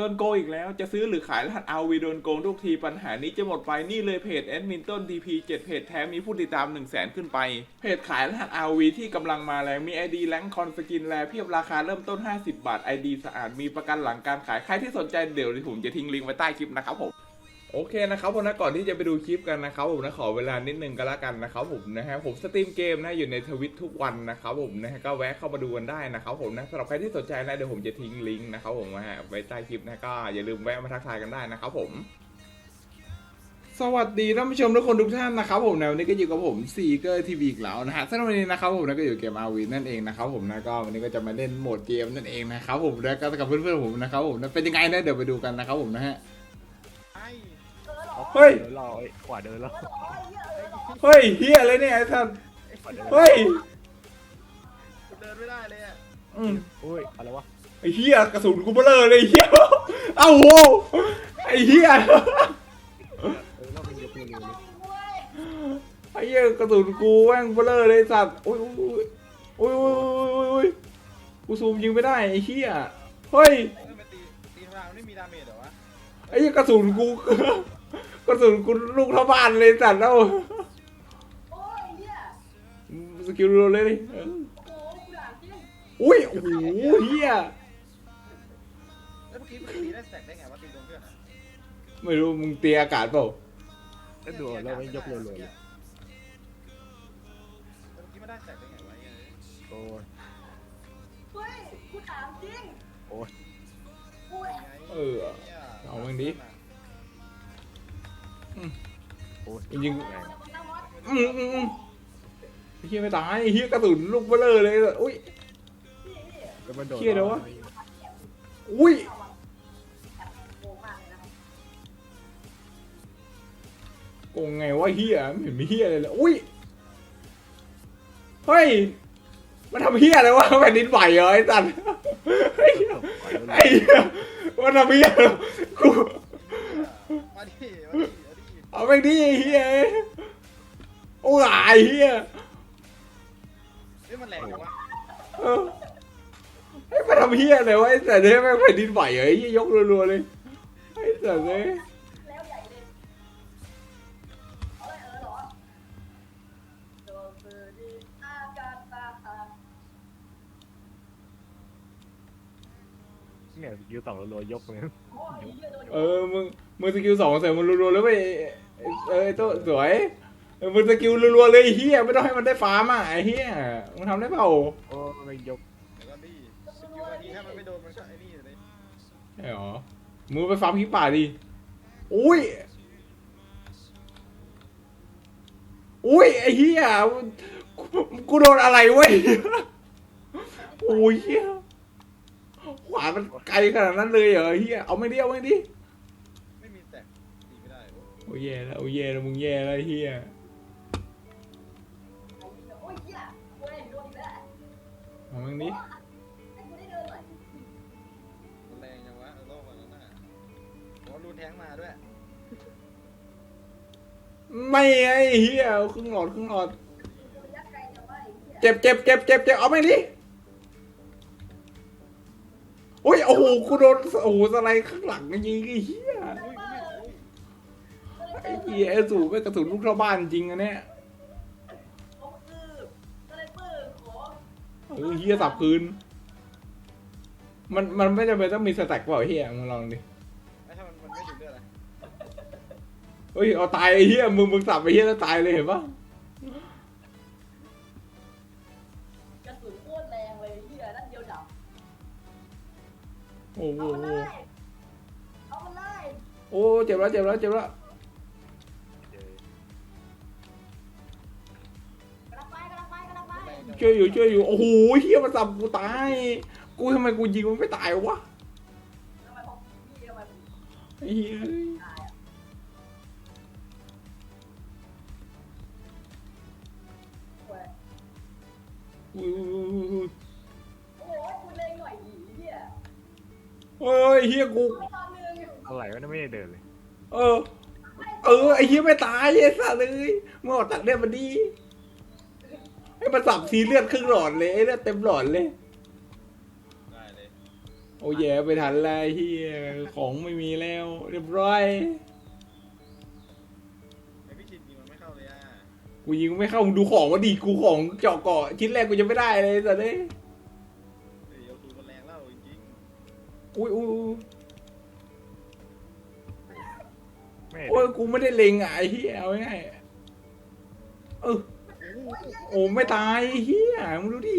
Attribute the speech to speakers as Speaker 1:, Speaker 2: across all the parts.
Speaker 1: โดนโกงอีกแล้วจะซื้อหรือขายรหัสเอาวีโดนโกงทุกทีปัญหานี้จะหมดไปนี่เลยเพจแอดมินต้นทีพีเจ็ดเพจแท้มีผู้ติดตาม 1 0 0 0 0แสนขึ้นไป เพจขายรหัสอวีที่กำลังมาแรงมี ID แลงคอนสกินแลเพียบราคาเริ่มต้น 50 บาท ID สะอาดมีประกันหลังการขายใครที่สนใจเดี๋ยวผมจะทิ้งลิงก์ไว้ใต้คลิปนะครับผม โอเคนะครับผมนะก่อนที่จะไปดูคลิปกันนะครับผมนะขอเวลานิดนึงก็แล้วกันนะครับผมนะฮะผมสตรีมเกมนะอยู่ในทวิตทุกวันนะครับผมนะฮะก็แวะเข้ามาดูกันได้นะครับผมนะสำหรับใครที่สนใจนะเดี๋ยวผมจะทิ้งลิงก์นะครับผมนะฮะไว้ใต้คลิปนะก็อย่าลืมแวะมาทักทายกันได้นะครับผมสวัสดีท่านผู้ชมทุกคนทุกท่านนะครับผมนะวันนี้ก็อยู่กับผมซีเกอร์ทีวีอีกแล้วนะฮะสำหรับวันนี้นะครับผมนะก็อยู่เกมอาวีนั่นเองนะครับผมนะก็วันนี้ก็จะมาเล่นโหมดเกมนั่นเองนะครับผมแล้วก็กับเพื่อนๆผมนะครับผมนะเป็นยังไงนะเดี๋ยวไปดูกันนะครับผมนะฮะ เฮ้ย
Speaker 2: เดินรอไอ้ขวาเดินรอ
Speaker 1: เฮ้ยเฮียอะไรเนี่ยไอ้ท่าน
Speaker 2: ขวาเดิน
Speaker 1: เฮ้ย
Speaker 3: เดินไม่ได้เลยอะ
Speaker 1: อืม
Speaker 2: โอ้ยอะไรวะ
Speaker 1: ไอ้เฮียกระสุนกูเบลอเลยไอ้เฮียเอ้าโหไอ้เฮีย
Speaker 2: เออเราเป็นยกมือเลย
Speaker 1: ไอ้เฮียกระสุนกูแม่งเบลอเลยไอ้สัตว์โอ้ยโอ้ยโอ้ยโอ้ยโอ้ยโอ้ยกูซูมยิงไม่ได้ไอ้เฮียเฮ้ย
Speaker 3: เออมันตีตีทางไม่มีดาเมจเหรอวะ
Speaker 1: ไอ้เฮียกระสุนกู กระสุนกูลูกเท่าบ้านเลยสัตว์แล้ว
Speaker 4: โอ้ยเนี่ย
Speaker 1: สกิลรัวเลยดิเออ
Speaker 4: โอ้โหกูด่าจริง
Speaker 1: อุ้ยโอ้โหเฮีย
Speaker 3: แล้วเมื่อกี้มันตีได้แตกได้ไงวะตีโดนเพื่อนอะ
Speaker 1: ไม่รู้มึงเตียอากาศเปล่า
Speaker 2: แล้วดูเราไม่ยกเลยเลย
Speaker 3: แล้วเมื่อกี้มันได้แตกได้ไงวะไอ้เอ้ย
Speaker 2: โอ้ย
Speaker 4: เฮ้ยกูถามจริง
Speaker 2: โอ้ย
Speaker 4: โอ้ย
Speaker 3: ไง
Speaker 1: เออ
Speaker 3: นี่ย
Speaker 1: เอามึงดิ
Speaker 2: โอ้ ย
Speaker 1: จริง
Speaker 4: มึงนั่งมอส
Speaker 1: อืมอืมอืมไอ้เฮียไม่ตายไอ้เฮียกระสุนลูกเบลอเลยอุ้ย
Speaker 4: พี่พี่
Speaker 2: แล้วมันโดน
Speaker 1: เหี้ยเลยวะ อุ้ย
Speaker 4: เอาวะแอบโกงมากเลยนะ
Speaker 1: โกงไงวะเฮียไม่เห็นมีเฮียอะไรเลยอุ้ยเฮ้ยมันทำเฮียอะไรวะแผ่นดินไหวเหรอไอ้สัตว์ไอ้เหี้ยไอ้เหี้ยมันทำเฮียอะไรกู
Speaker 3: มาดิมาดิมาดิ
Speaker 1: เอาไปดิไอ้เฮียโอ้ยไอ้เฮีย
Speaker 3: เฮ้ยมันแรงจังวะ
Speaker 1: เออไอ้มันทำเฮียอะไรวะไอ้สัตว์เนี่ยแม่งแผ่นดินไหวเหรอไอ้เฮียยกรัวๆเลยไอ้สัตว์เนี่ย
Speaker 4: เนี่
Speaker 2: ยยูสองรัวๆยกเลย
Speaker 4: โอ้ยเหี้ยโดน
Speaker 1: เออมึงมึงสกิลสองเสร็จมึงรัวๆแล้วไปเออไอ้โตัวสวยเออมึงสกิลรัวๆเลยไอ้เฮียไม่ต้องให้มันได้ฟาร์มอะไอ้เฮียมึงทำได้เปล่า
Speaker 2: โอ้ยไม่ยก
Speaker 3: เดี๋ยวก่อนดิสกิลอันนี้ถ้ามันไม่โดนมันก็ไอ้นี่เลย
Speaker 1: ใช่หรอมึงไปฟาร์มขี้ป่าดิอุ้ยอุ้ยไอ้เฮียกูกูโดนอะไรเว้ยโอ้ยเฮีย ขวามันไกลขนาดนั้นเลยเหรอเฮียเอาไม่ดิเอาไม่ดิ
Speaker 3: ไม่มีแตกตีไม่ได้โอ้
Speaker 1: โอ้ยแย่แล้วโอ้ยแย่แล้วมึงแย่แล้วไอ้เฮีย
Speaker 4: โอ้ยเหี้ยโอ้ยโดนอีกแล้ว
Speaker 1: เอามึงดิ
Speaker 4: ให้กูได้เดินหน่อย
Speaker 3: มันแรงจังวะเออโลกมันนั่นน่ะโอ้รูนแทงมาด้วย
Speaker 1: ไม่ไอ้เฮียเอาครึ่งหลอดครึ่งหลอด
Speaker 4: กูยัดไกลจังวะไอ้เหี้ย
Speaker 1: เจ็บเจ็บเจ็บเจ็บเจ็บเอาไปดิโอ้ยโอ้โหกูโดนโอ้โหสไลด์ข้างหลังยิงไอ้เหี้ย
Speaker 3: อุ้ยอุ้ยอุ้ย
Speaker 1: ไอ้เหี้ยไอ้สูไม่กระสุนลูกเท่าบ้านจริงอะเนี่ย
Speaker 4: โอ้ปื้อก็เลยปื้อขอ
Speaker 1: เออเหี้ยสับคืน มันมันไม่จำเป็นต้องมีสแต็กเปล่าเหี้ยมึงลองดิ
Speaker 3: ไอ้ถ้ามันมันไม่ถึงเลือดอะ
Speaker 1: เฮ้ยเอาตายไอ้เหี้ยมึงมึงสับไอ้เหี้ยแล้วตายเลยเห็นปะ
Speaker 4: กระ โอ้
Speaker 1: โห
Speaker 4: เอามันเลยเอามันเลย
Speaker 1: โอ้เจ็บแล้วเจ็บแล้วเจ็บแล้ว
Speaker 2: เจอกำ
Speaker 4: ลังไปกำลังไปกำลังไป
Speaker 3: แรงจังวะ
Speaker 1: ช่วยอยู่ช่วยอยู่โอ้โหเหี้ยมันสับกูตายกูทำไมกูยิงมันไม่ตายวะ
Speaker 4: ทำไมผมพี่ทำไมผม
Speaker 1: ไอ้เหี้ย
Speaker 4: ตายอะโอ้ย
Speaker 1: อุ้ยอุ้ยอุ้ยอุ้ย
Speaker 4: เฮ้
Speaker 1: ยเหี้ยกู
Speaker 4: ไม่ตอนนึง
Speaker 2: อะไรวะเนี่ยไม่ได้เดินเลย
Speaker 1: เออ เออไอ้เหี้ยไม่ตายไอ้สัสเลยมึงออกตัดเลือดมันดีให้มันสับทีเลือดครึ่งหลอดเลยไอ้เลือดเต็มหลอดเลย
Speaker 3: ได้เลย
Speaker 1: โอ้แย่ไปทันแล้วเฮียของไม่มีแล้ว เรียบร้อย
Speaker 3: ไอพี่ชินยิงมันไม่เข้าเลยอะ
Speaker 1: กูยิงไม่เข้ามึงดูของก็ดีกูของเจาะเกาะชิ้นแรกกูจะไม่ได้เลยแต่เนี่ย
Speaker 3: อุ้
Speaker 1: ยอุ้ยอุ้ย
Speaker 2: ไม่เห็น
Speaker 1: โอ้ยกูไม่ได้เล็งอะไอ้เฮียเอาง่ายๆเออโอ้ไม่ตายไอ้เฮียมึงดูดิ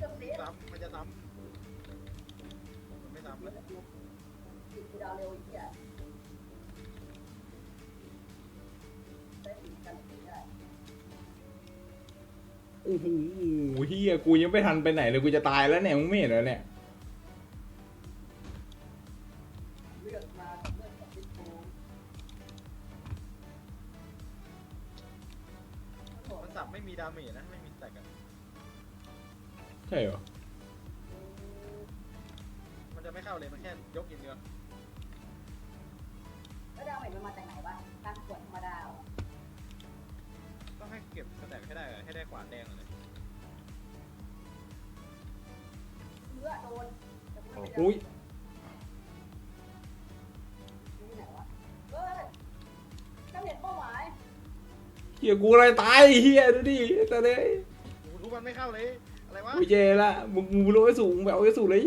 Speaker 4: จะเสีย
Speaker 3: ๆซ้ำมันจะซ้ำมันไม่ซ้ำแล้ว
Speaker 4: ติดกูดาวเร็วอีกอะได้ถึงกันได้
Speaker 1: โอ้โหเฮียกูยังไม่ทันไปไหนเลยกูจะตายแล้วเนี่ยมึงไม่เห็นเหรอเนี่ย ใช่เหรอ
Speaker 3: มันจะไม่เข้าเลย มันแค่ยกอย่างเดียว
Speaker 4: แล้วดาวเห็นมันมาจากไหนวะการกดธรรมดาเหรอ
Speaker 3: ต้องให้เก็บสแต็กให้ได้อะให้ได้ขวานแดงเลย
Speaker 4: เลือโดนแต่กูไม่ได้
Speaker 1: อุ้ย
Speaker 4: อยู่ไหนวะเฮ้ยกำเนิดเป้าหมาย
Speaker 1: เฮียกูอะไรตายไอ้เฮียดูดิแต่เนี่ย
Speaker 3: โอ้โหทุกมันไม่เข้าเลย อะไรวะ
Speaker 1: กูเจละมึงมึงลงไอ้สูงแบบเอาไอ้สูงเลย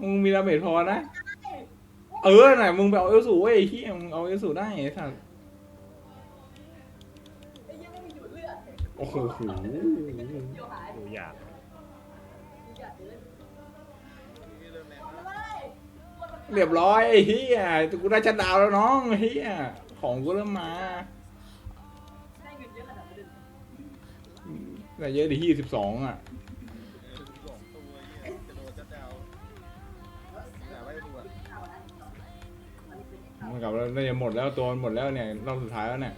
Speaker 1: มึงมีดาเมจพอนะเออน่ะมึงแบบเอาไอ้สูงเว้ยไอ้เฮียมึงเอาไอ้สูงได้ไอ้สัส
Speaker 4: ไอ้ยังไม่มีดูดเลือด
Speaker 1: โอ้โห
Speaker 4: เดี๋ยวหาย
Speaker 2: ดูอยาก
Speaker 4: ดูอยากเดิน
Speaker 3: นี่เริ่มแรง
Speaker 4: เอา
Speaker 3: แล้ว
Speaker 4: เลย
Speaker 1: เรียบร้อยไอ้เฮียกูได้ชัดดาวน์แล้วน้องไอ้เฮียของกูเริ่มมา แต่เยอะดิที่สิบสองอะ
Speaker 3: เออสองตัวเหี้ยจะโดนจะดาวแต่ไว้ดูอะ
Speaker 4: ข่ะมัน
Speaker 1: กลับแล้วน่าจะหมดแล้วตัวมันหมดแล้วเนี่ยรอบสุดท้ายแล้วเนี่ย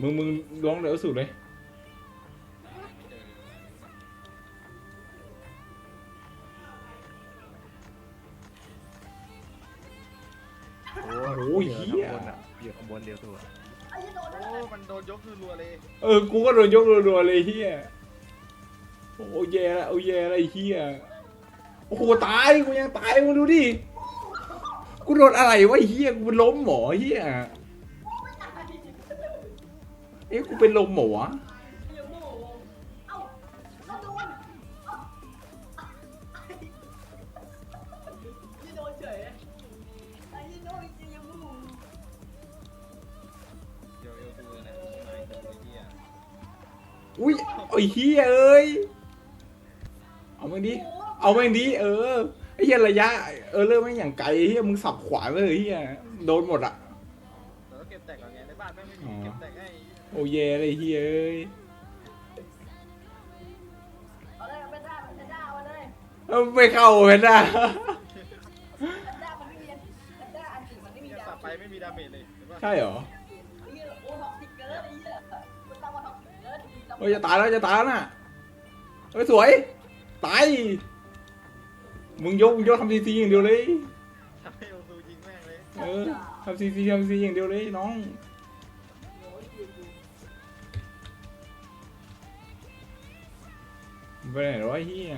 Speaker 1: มึงมึงล้วงเดี๋ยวสุดเลย เอ
Speaker 2: อ
Speaker 3: กู
Speaker 1: ก็โดนยกรัวๆเลยไอ้เฮียโอ้แย่ละโอ้แย่ละไอ้เฮียโอ้โหตาย กูยังตายมึงดูดิ กูโดนอะไรวะไอ้เฮียกูเป็นล้มหมอเฮียเอ๊ะกูเป็นลมหมอวะ
Speaker 4: อุ้ยไอ้
Speaker 3: เฮี
Speaker 1: ยเอ้ย เอาแม่งดิ เอาแม่งดิเออ ไอ้เฮียระยะ เออเริ่มไม่งอย่างไกลไอ้เฮียมึงสับขวาเลยไอ้เฮียโดนหมดอะ
Speaker 3: แต่ก็เก็บแตกก่อนไงในบ้านแม่งไม่มีเก็บแตกให้
Speaker 1: โอ้แย่เลยไอ้เฮียเอ้ย
Speaker 4: เอาเลยเป็นด้าเป็นด้าเอาเลย
Speaker 1: เออไม่เข้าเห็นอะ
Speaker 4: เป็นด้ามันไม่มีเป็นด้าอันจริงมันไม่มี
Speaker 3: เนี่ย
Speaker 4: ดา
Speaker 3: สับไปไม่มีดาเมจเลยเห็นปะ
Speaker 1: ใช่เหรอ
Speaker 4: เกิน
Speaker 1: โอ้ยจะตายแล้วจะตายแล้วน่ะเฮ้ยสวย ตาย มึงยกมึงยกทำซีซีอย่างเดียวเลย
Speaker 3: ทำให้เอลตูยิงแม่งเลย
Speaker 1: เออทำซีซีทำซีอย่างเดียวเลยน้องมึงไปไหนหรอวะไอ้เฮีย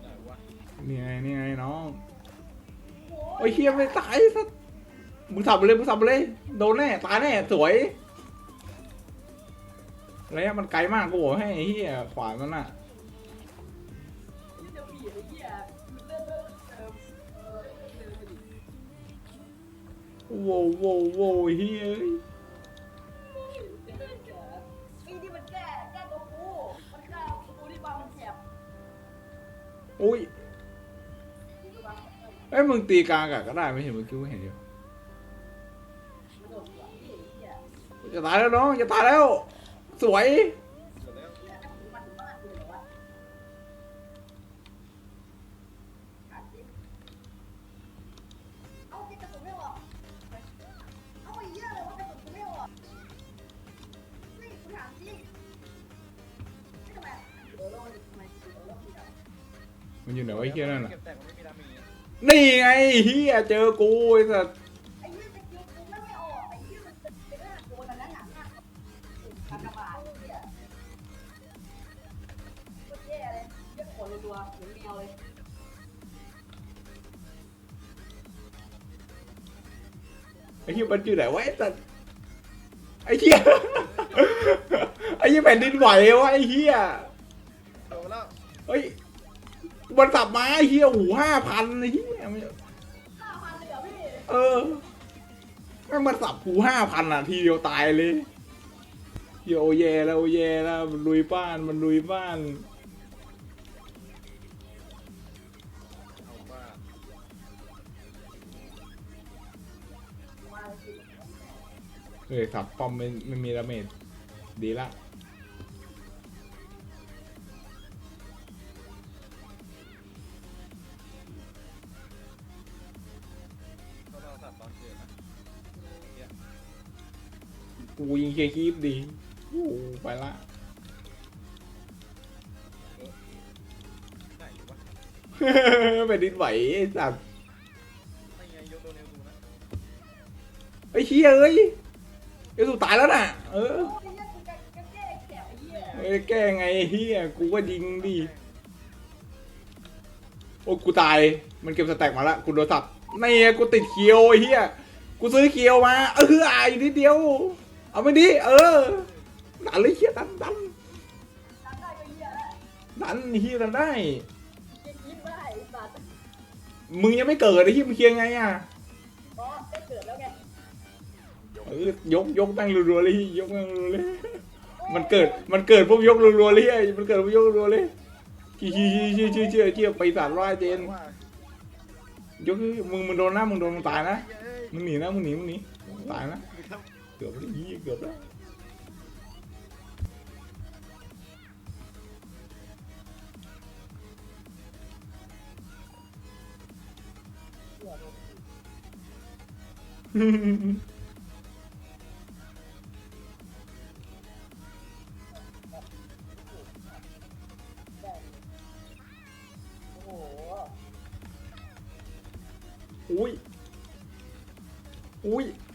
Speaker 3: ไหนวะ
Speaker 1: นี่ไงนี่ไงน้องโอ้ยเฮียไม่ตายสัสมึงสับไปเลยมึงสับไปเลย โดนแน่ตายแน่สวยระยะมันไกลมากกูบอกให้ไอ้เฮียขวามันอะ
Speaker 4: ที่จะผีไอ้ยี่เลื่อนเลื่อนเออเออเลื่อน
Speaker 1: โว้วโว้วโว้วเฮ้ย
Speaker 4: ไอ้ที่มันแก้แก้ตัวกูมันแก้กูที่บางมันแฉบ
Speaker 1: อุ้ย
Speaker 4: ที่บางมัน
Speaker 1: เอ้ยมึงตีกลางอะก็ได้ไม่เห็นเมื่อกี้ไม่เห็นอยู่
Speaker 4: โดนหัวที่ไอ้เหี้ย
Speaker 1: จะตายแล้วน้องจะตายแล้ว สวย
Speaker 3: เดี๋ยวแล้ว
Speaker 4: เนี่ยถ้าถึงมันถึงเดจริงเอาที่กระสุนไม่ออกเอาไอ้เหี้ยเลยว่ากระสุนกูไม่ออกนี่กูถามจริงไม่ทำไมเห
Speaker 1: นวะไอ้เฮียนั่นน่ะ
Speaker 3: นไม่มีดาเมจ
Speaker 1: นี่ไงเฮียเจอกูไอ้สัส
Speaker 4: ไอ้ยี่สกิลกูไม่ไม่ออกไอ้ยี่มันเป็นเป็นหน้าโดนอันนั้นหนักมากกากบาทเนี่ยโคตรแย่เลยเรียกขนเลยตัวเหมือนแมวเลย
Speaker 1: ไอ้เฮียมันอยู่ไหนวะไอ้สัสไอ้เฮียไอ้เฮียแผ่นดินไหววะไอ้เฮีย
Speaker 3: โดนแล้ว
Speaker 1: เฮ้ย มันสับมาไอ้เฮียหูห้าพันเฮีย
Speaker 4: ห้าพันเลยเหรอพี่
Speaker 1: เออแม่งมันสับหูห้าพันอะ ทีเดียวตายเลยเฮียโอแยแล้วโอแยแล้วมันลุยบ้านมันลุยบ้าน
Speaker 3: เอาว่า
Speaker 4: มาเลยสิ
Speaker 1: เฮ้ยสับป้อมไม่ไม่มีดาเมจดีละ
Speaker 3: กู
Speaker 1: ยิงเคลียร์คีบดีโอ้ไปละ
Speaker 3: ไหนวะ
Speaker 1: แผ่นดินไหวไอ้สัตว์
Speaker 3: ไม่ไงยกโดนเอลดูนะ
Speaker 1: ไอ้เชี่ยเอ้ยไอ้สุดตายแล้วน่ะ เออ
Speaker 4: โอ้ยเนี่ยกูจะจะแก้แขกไอ้เหี้ย
Speaker 1: เอ้ยแก้ไงไอ้เฮียกูก็ยิงดิโอ้กูตาย มันเก็บสแต็กมาละกูโดนสับนี่ไงกูติดเคียวไอ้เฮียกูซื้อเคียวมา เอออะอีกนิดเดียว เอาไปดิเออดันเลยเฮียดันดัน
Speaker 4: ทำได้ก็เหี้ยแล้ว
Speaker 1: ดันเฮียดันได้
Speaker 4: กินยิ้มได้ไอ้สัตว์
Speaker 1: มึงยังไม่เกิดไอ้เฮียมึงเคลียร์ไงอะ
Speaker 4: อ๋อได้เกิดแล้วไง
Speaker 1: เออยกยกแม่งรัวๆเลยยกแม่งรัวๆเลยมันเกิดมันเกิดปุ๊บยกรัวๆเลยเฮ้ยมันเกิดปุ๊บยกรัวๆเลยชี้ชี้ชี้ชี้ชี้ชี้ชี้ไปสารร้อยเจน
Speaker 3: ว่าย
Speaker 1: กมึงมึงโดนนะมึงโดนมึงตายนะ
Speaker 3: เอ้ย
Speaker 1: มึงหนีนะมึงหนีมึงหนีตายนะ เกือบ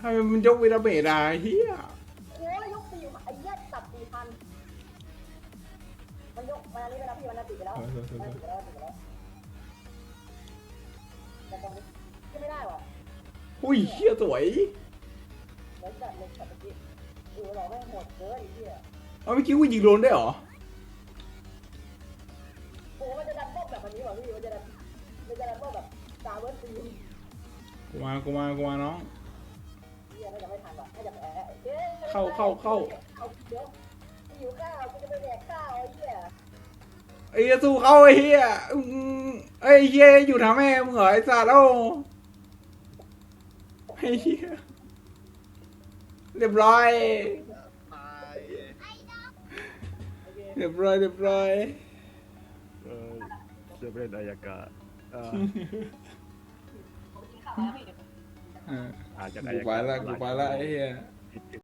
Speaker 1: แล้วยี่เกือบแล้ว
Speaker 4: โอ้โห
Speaker 1: อุ้ยอุ้ยทำไมมันยกเวลาเบรดอะเฮีย
Speaker 4: โอ้ยยกสี่ไอ้เหี้ยตัดสี่พันมันยกมาอันนี้ไปแล้วพี่มันติดไปแล้วมันติดไปแล้วติดไปแล้วแต่ตรงนี้ก็ไม่ได้หรอ
Speaker 1: อุ้ยเฮียสวย
Speaker 4: เหมือนแบบเลยแบบเมื่อกี้เออเราไม่โหดเกินไอ้เหี้ย
Speaker 1: เอาเมื่อกี้กูยิงโดนได้เหรอ
Speaker 4: โอ้มันจะดันป้อมแบบนี้เหรอพี่มันจะดันมันจะดันป้อมแบบตาเวิร์ดซี
Speaker 1: กูมากูมากูมาน้อง
Speaker 4: เหี้ ยน่าจะไม่ทันว่ะน่าจะแพ้เอ๊ะ
Speaker 1: เข้าเข้าเข้า
Speaker 4: เอาเดี๋ยวหิวข้าวกูจะไปแดกข้าวไอ้เหี้ย
Speaker 1: ไอ้เหี้ยสู้เขาไอ้เฮียอืมไอ้เฮียอยู่ทำแม่มึงเหรอไอ้สัตว์เอ้าไอ้เฮียเรียบร้อย
Speaker 3: ตาย
Speaker 1: เรียบร้อยเรียบร้อย
Speaker 2: เออจะเป็นอายการอ่า
Speaker 4: ผมกินข้